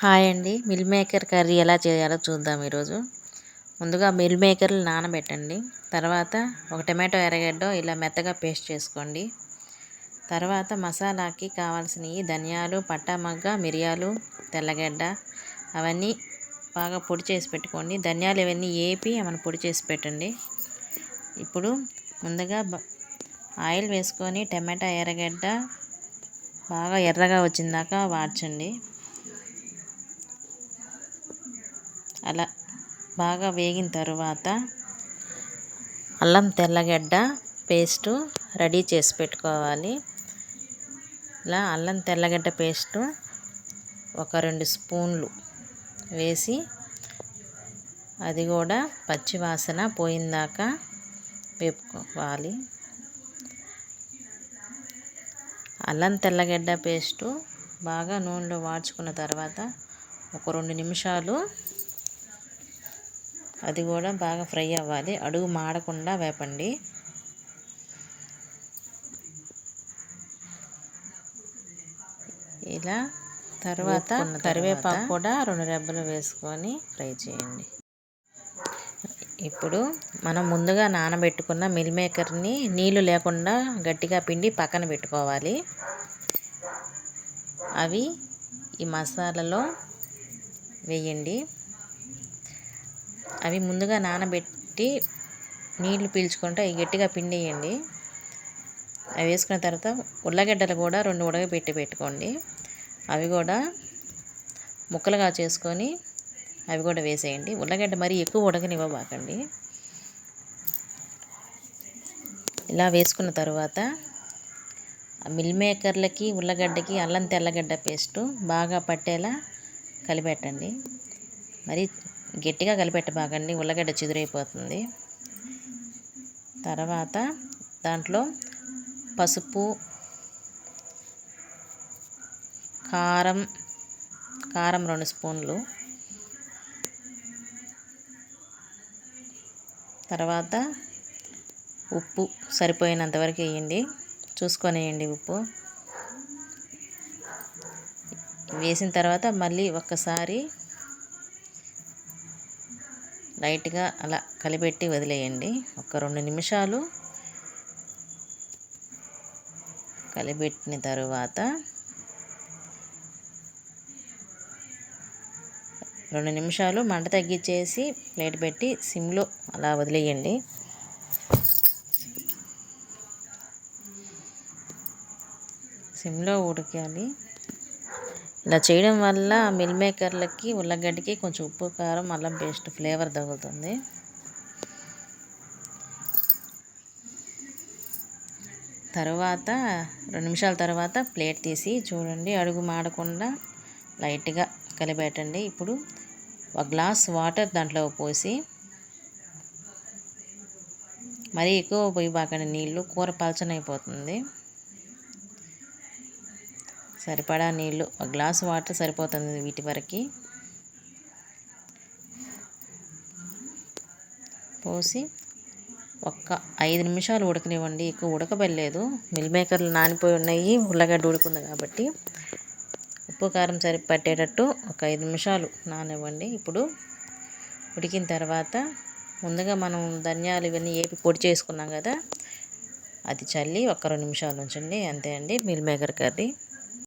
Hi అండి. Meal maker curry ఎలా చేయాలో చూద్దాం ఈరోజు. ముందుగా మిల్ మేకర్లు నానబెట్టండి. తర్వాత ఒక టమాటో ఎర్రగడ్డ ఇలా మెత్తగా పేస్ట్ చేసుకోండి. తర్వాత మసాలాకి కావాల్సినవి ధనియాలు పట్టామగ్గ మిరియాలు తెల్లగడ్డ అవన్నీ బాగా పొడి చేసి పెట్టుకోండి. ధనియాలు ఇవన్నీ ఏపి ఏమైనా పొడి చేసి పెట్టండి. ఇప్పుడు ముందుగా ఆయిల్ వేసుకొని టమాటా ఎర్రగడ్డ బాగా ఎర్రగా వచ్చిందాక వాడ్చండి. అలా బాగా వేగిన తర్వాత అల్లం తెల్లగడ్డ పేస్టు రెడీ చేసి పెట్టుకోవాలి. ఇలా అల్లం తెల్లగడ్డ పేస్టు ఒక రెండు స్పూన్లు వేసి అది కూడా పచ్చివాసన పోయిందాక వేపుకోవాలి. అల్లం తెల్లగడ్డ పేస్టు బాగా నూనెలో వాడ్చుకున్న తర్వాత ఒక రెండు నిమిషాలు అది కూడా బాగా ఫ్రై అవ్వాలి. అడుగు మాడకుండా వేపండి. ఇలా తర్వాత కరివేపాకు కూడా రెండు రెబ్బలు వేసుకొని ఫ్రై చేయండి. ఇప్పుడు మనం ముందుగా నానబెట్టుకున్న మిల్ మేకర్ని నీళ్ళు లేకుండా గట్టిగా పిండి పక్కన పెట్టుకోవాలి. అవి ఈ మసాలాలో వేయండి. అవి ముందుగా నానబెట్టి నీళ్ళు పీల్చుకుంటే అవి గట్టిగా పిండేయండి. అవి వేసుకున్న తర్వాత ఉల్లగడ్డలు కూడా రెండు ఉడకబెట్టి పెట్టుకోండి. అవి కూడా ముక్కలుగా చేసుకొని అవి కూడా వేసేయండి. ఉల్లగడ్డ మరీ ఎక్కువ ఉడకనివ్వబాకండి. ఇలా వేసుకున్న తర్వాత మిల్ మేకర్లకి ఉల్లగడ్డకి అల్లం తెల్లగడ్డ పేస్టు బాగా పట్టేలా కలిపెట్టండి. మరి గట్టిగా కలిపెట్టబాకండి ఉల్లగడ్డ చిదురైపోతుంది. తర్వాత దాంట్లో పసుపు కారం కారం రెండు స్పూన్లు. తర్వాత ఉప్పు సరిపోయినంతవరకు వేయండి. చూసుకొని వేయండి ఉప్పు. వేసిన తర్వాత మళ్ళీ ఒక్కసారి లైట్గా అలా కలిపెట్టి వదిలేయండి. ఒక రెండు నిమిషాలు కలిపెట్టిన తరువాత రెండు నిమిషాలు మంట తగ్గించేసి ప్లేట్ పెట్టి సిమ్లో అలా వదిలేయండి. సిమ్లో ఉడకాలి. ఇలా చేయడం వల్ల మిల్ మేకర్లకి ఉల్లగడ్డకి కొంచెం ఉప్పు కారం అల్లం పేస్ట్ ఫ్లేవర్ తగులుతుంది. తర్వాత రెండు నిమిషాల తర్వాత ప్లేట్ తీసి చూడండి అడుగు మాడకుండా లైట్గా కలిపెట్టండి ఇప్పుడు ఒక గ్లాస్ వాటర్ దాంట్లో పోసి మరీ ఎక్కువ పోయి బాగానే నీళ్ళు కూర పలచనైపోతుంది. సరిపడా నీళ్ళు ఒక గ్లాస్ వాటర్ సరిపోతుంది వీటి వరకు. పోసి ఒక్క ఐదు నిమిషాలు ఉడకనివ్వండి. ఎక్కువ ఉడకబెళ్ళలేదు మిల్ మేకర్లు నానిపోయి ఉన్నాయి. ఉల్లగడ్డ ఉడుకుంది కాబట్టి ఉప్పు కారం సరి పట్టేటట్టు ఒక ఐదు నిమిషాలు నానివ్వండి. ఇప్పుడు ఉడికిన తర్వాత ముందుగా మనం ధనియాలు ఇవన్నీ ఏపి పొడి చేసుకున్నాం కదా అది చల్లి ఒక రెండు నిమిషాలు ఉంచండి. అంతే అండి. Meal maker curry.